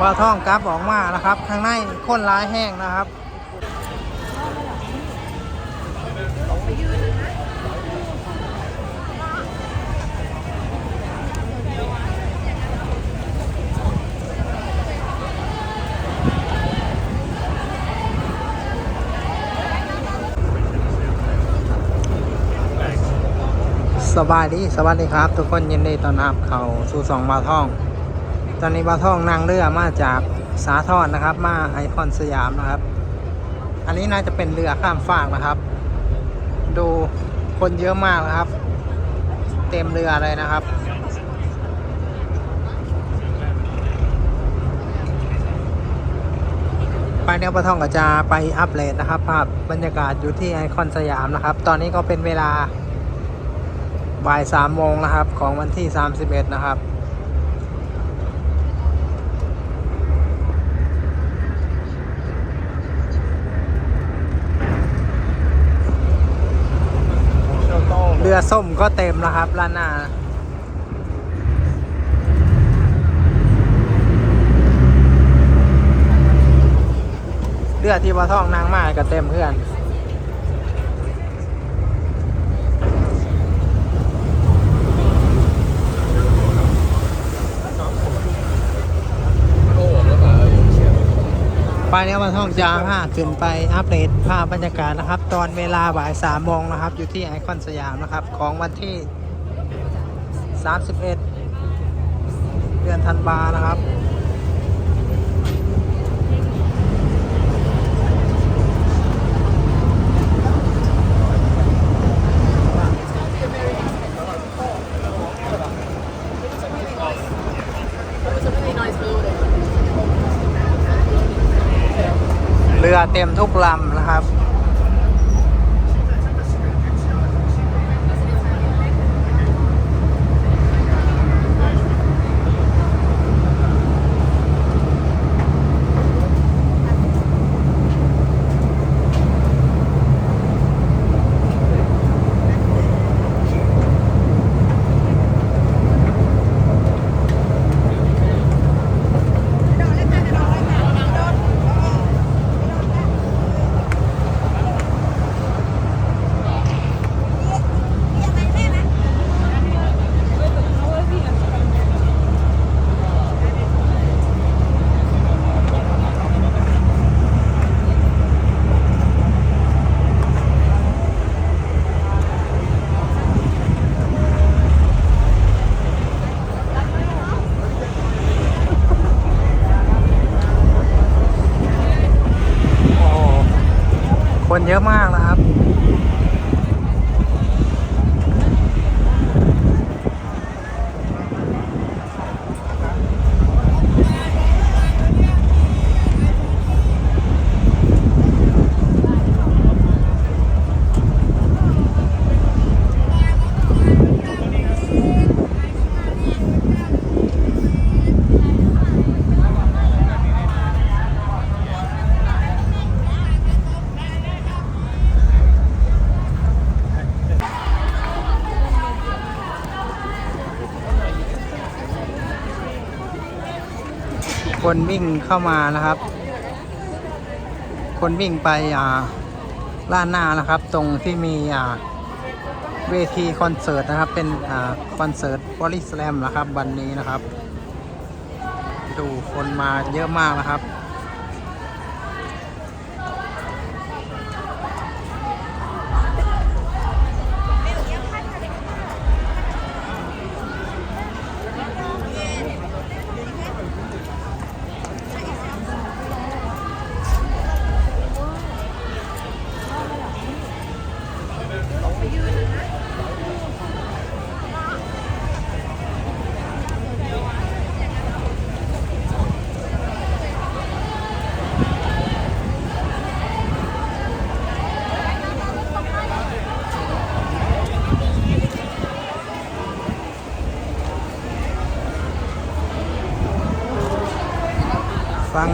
บ่อท่องกลับออกมานะครับ ข้างในค้นร้ายแห้งนะครับสบายดีสวัสดีครับ ทุกคนยินดีต้อนรับเข้าสู่สองบาท่อง ตอนนี้บาท่องนั่งเรือมาจากสาทรนะครับ มาไอคอนสยามนะครับ อันนี้น่าจะเป็นเรือข้ามฟากนะครับ ดูคนเยอะมากนะครับ เต็มเรือเลยนะครับไปเดี๋ยวปะท่องก็จะไปอัปเดตนะครับภาพบรรยากาศอยู่ที่ไอคอนสยามนะครับ ตอนนี้ก็เป็นเวลาบ่ายสามโมงนะครับ ของวันที่ 31 นะครับ รือส้มก็เต็มแล้วครับล้านนาเรือที่ว่าท่องนางมากก็เต็มเพื่อน ไปเนี้ยมาท่องจาห้าขึ้นไปอัปเดตภาพบรรยากาศนะครับ ตอนเวลาบ่ายสามโมงนะครับ อยู่ที่ไอคอนสยามนะครับ ของวันที่ 31 เดือนธันวานะครับ เต็มทุกลำ เยอะมาก คนวิ่งเข้ามานะครับ คนวิ่งไปอ่าล้านหน้านะครับ ตรงที่มีอ่าเวทีคอนเสิร์ตนะครับ เป็นอ่าคอนเสิร์ตบอล y สแลมนะครับ วันนี้นะครับ ดูคนมาเยอะมากนะครับ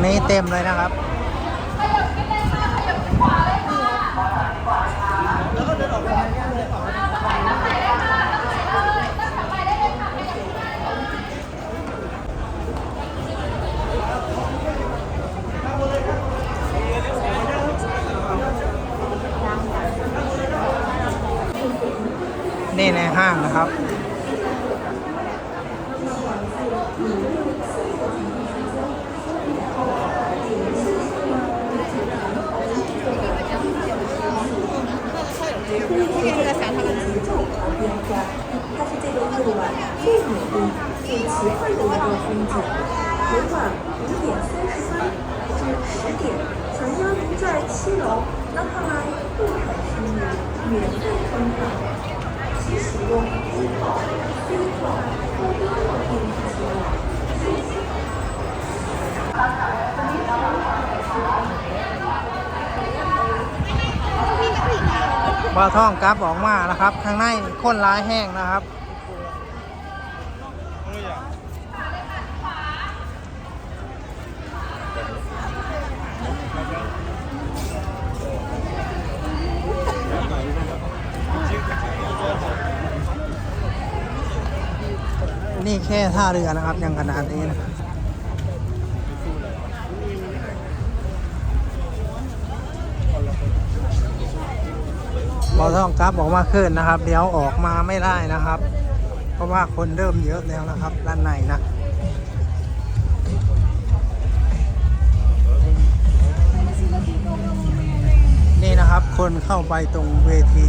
นี้เต็มเลยนะครับนี่ในห้างนะครับ 夜晚最美丽、最奇幻的一个风景。每晚五点三十分至十点，想要您在七楼，那看来不可思议，免费通票，请使用一号、C 号或一号电梯前往。谢谢。 ว่าท่องกราฟออกมานะครับ ข้างในข้นร้ายแห้งนะครับ นี่แค่ท่าเรือนะครับ ยังขนาดนี้นะครับบอท่องกราฟออกมาขึ้นนะครับเดี๋ยวออกมาไม่ได้นะครับ เพราะว่าคนเริ่มเยอะแล้วนะครับด้านในนะนี่นะครับคนเข้าไปตรงเวที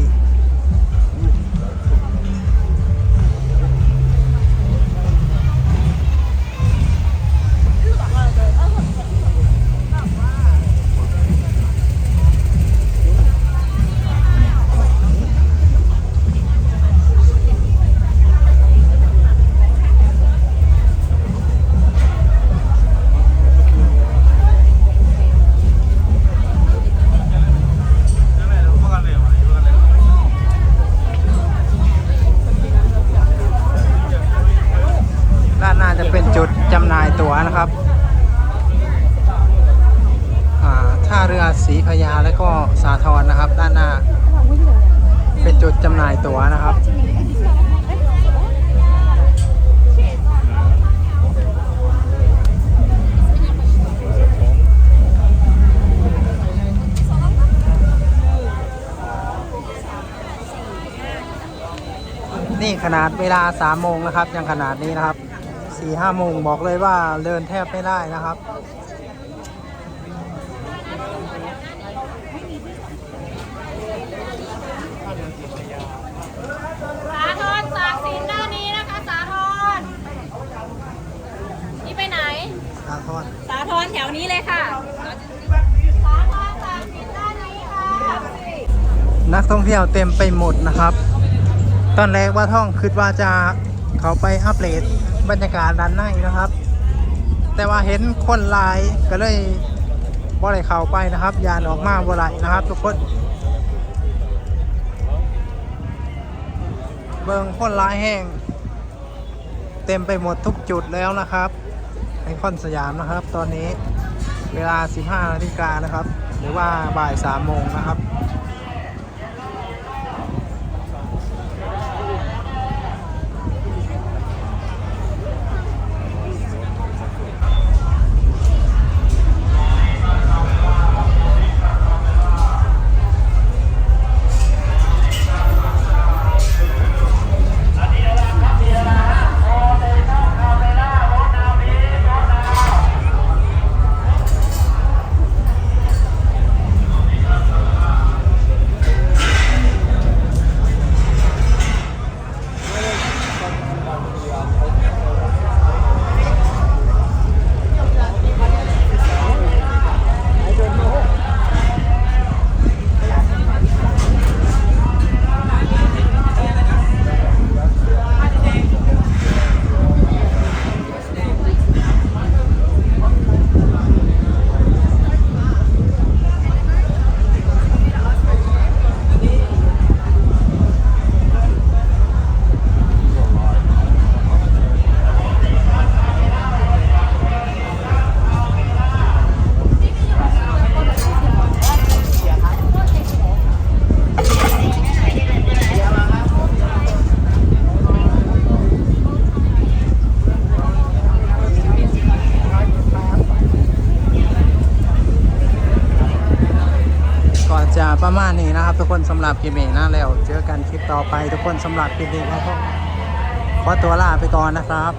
านะครับ นี่ขนาดเวลาสามโมงนะครับ ยังขนาดนี้นะครับสี่ห้าโมงบอกเลยว่าเดินแทบไม่ได้นะครับ สาธรตากสินด้านนี้นะคะสาธรนี่ไปไหน สาทรสาธรแถวนี้เลยค่ะ สาธรตากสินด้านนี้ค่ะ นักท่องเที่ยวเต็มไปหมดนะครับ ตอนแรกว่าท่องคิดว่าจะเขาไปอัปเดตบรรยากาศด้านในนะครับ แต่ว่าเห็นคนหลายก็เลยบ่ได้เข้าไปนะครับ ยานออกมาบ่ไหลนะครับ ทุกคน เบิงคนหลายแห้งเต็มไปหมดทุกจุดแล้วนะครับ ไอคอนสยามนะครับ ตอนนี้เวลา 15นาฬิกานะครับ หรือว่าบ่าย3โมงนะครับ ประมาณนี้นะครับ ทุกคนสำหรับคลิปนี้นะแล้ว เจอกันคลิปต่อไปทุกคนสำหรับคลิปนี้ครับขอตัวลาไปก่อนนะครับ